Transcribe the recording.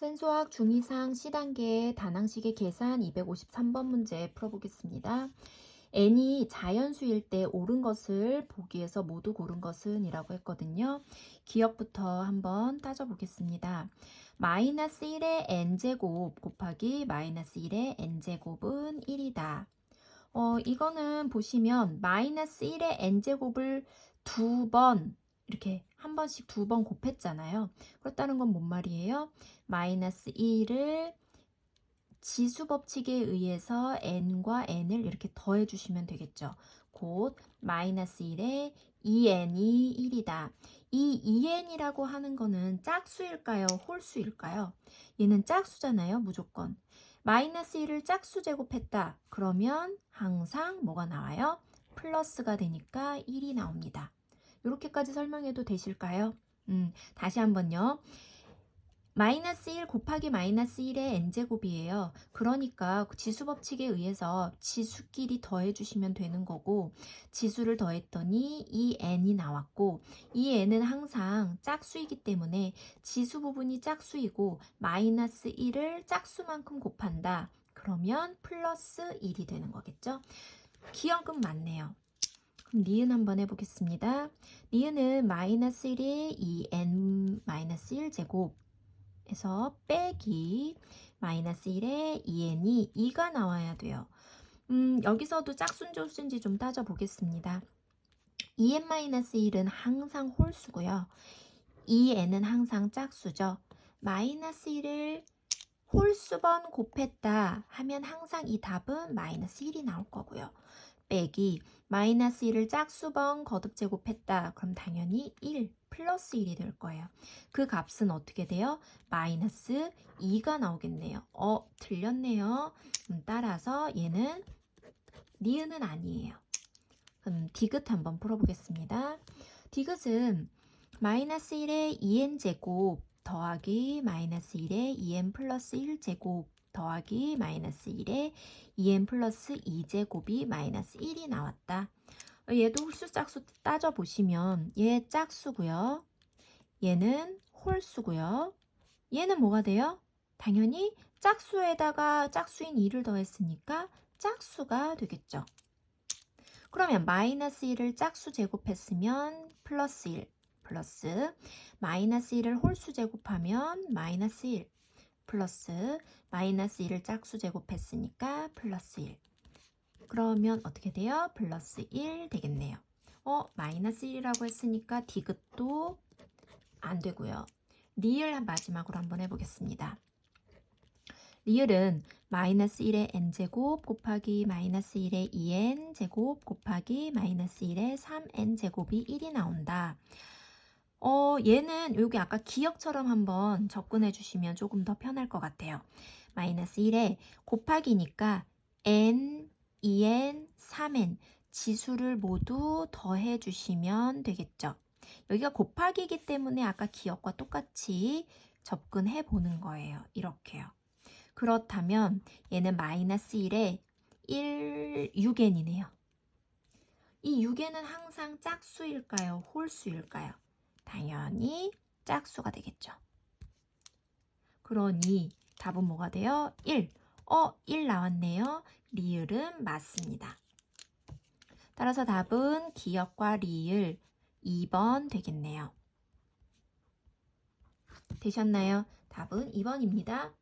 센수학 중2상 C단계 다낭식의 계산 253번 문제 풀어보겠습니다. n이 자연수일 때 옳은 것을 보기에서 모두 고른 것은 이라고 했거든요. 기억부터 한번 따져보겠습니다. 마이너스 1의 n제곱 곱하기 마이너스 1의 n제곱은 1이다. 어, 이거는 보시면 마이너스 1의 n제곱을 두 번 이렇게 한 번씩 두 번 곱했잖아요. 그렇다는 건 뭔 말이에요? 마이너스 1을 지수 법칙에 의해서 n과 n을 이렇게 더해 주시면 되겠죠. 곧 마이너스 1에 2n이 1이다. 이 2n이라고 하는 거는 짝수일까요? 홀수일까요? 얘는 짝수잖아요. 무조건. 마이너스 1을 짝수 제곱했다. 그러면 항상 뭐가 나와요? 플러스가 되니까 1이 나옵니다. 이렇게까지 설명해도 되실까요? 음, 다시 한번요. 마이너스 1 곱하기 마이너스 1의 n제곱이에요. 그러니까 지수 법칙에 의해서 지수끼리 더해주시면 되는 거고 지수를 더했더니 이 n이 나왔고 이 n은 항상 짝수이기 때문에 지수 부분이 짝수이고 마이너스 1을 짝수만큼 곱한다. 그러면 플러스 1이 되는 거겠죠? 기억은 맞네요. 니은 한번 해보겠습니다. 니은은 마이너스 1이 2n 마이너스 1 제곱 에서 빼기 마이너스 1에 2n이 2가 나와야 돼요. 음, 여기서도 짝순지 홀수인지 좀 따져보겠습니다. 2n-1은 항상 홀수고요. 2n은 항상 짝수죠. 마이너스 1을 홀수번 곱했다 하면 항상 이 답은 마이너스 1이 나올 거고요. 빼기 마이너스 1을 짝수번 거듭 제곱했다. 그럼 당연히 1 플러스 1이 될 거예요. 그 값은 어떻게 돼요? 마이너스 2가 나오겠네요. 어, 틀렸네요. 음, 따라서 얘는 니은은 아니에요. 그럼 디귿 한번 풀어보겠습니다. 디귿은 마이너스 1에 2n제곱 더하기 마이너스 1에 2n 플러스 1 제곱 더하기 마이너스 1에 2n 플러스 2제곱이 마이너스 1이 나왔다. 얘도 홀수 짝수 따져보시면 얘 짝수고요. 얘는 홀수고요. 얘는 뭐가 돼요? 당연히 짝수에다가 짝수인 2를 더했으니까 짝수가 되겠죠. 그러면 마이너스 1을 짝수 제곱했으면 플러스 1 플러스 마이너스 1을 홀수 제곱하면 마이너스 1 플러스 마이너스 1을 짝수 제곱했으니까 플러스 1 그러면 어떻게 돼요? 플러스 1 되겠네요. 어, 마이너스 1이라고 했으니까 디귿도 안 되고요. 리을 마지막으로 한번 해보겠습니다. 리을은 마이너스 1의 n제곱 곱하기 마이너스 1의 2n 제곱 곱하기 마이너스 1의 3n 제곱이 1이 나온다. 어, 얘는 여기 아까 기억처럼 한번 접근해 주시면 조금 더 편할 것 같아요. 마이너스 1에 곱하기니까 n 2n, 3n 지수를 모두 더해 주시면 되겠죠. 여기가 곱하기이기 때문에 아까 기억과 똑같이 접근해 보는 거예요. 이렇게요. 그렇다면 얘는 마이너스 1에 1, 6n이네요. 이 6n은 항상 짝수일까요? 홀수일까요? 당연히 짝수가 되겠죠. 그러니 답은 뭐가 돼요? 1. 어, 1 나왔네요. 리을은 맞습니다. 따라서 답은 기역과 리을 2번 되겠네요. 되셨나요? 답은 2번입니다.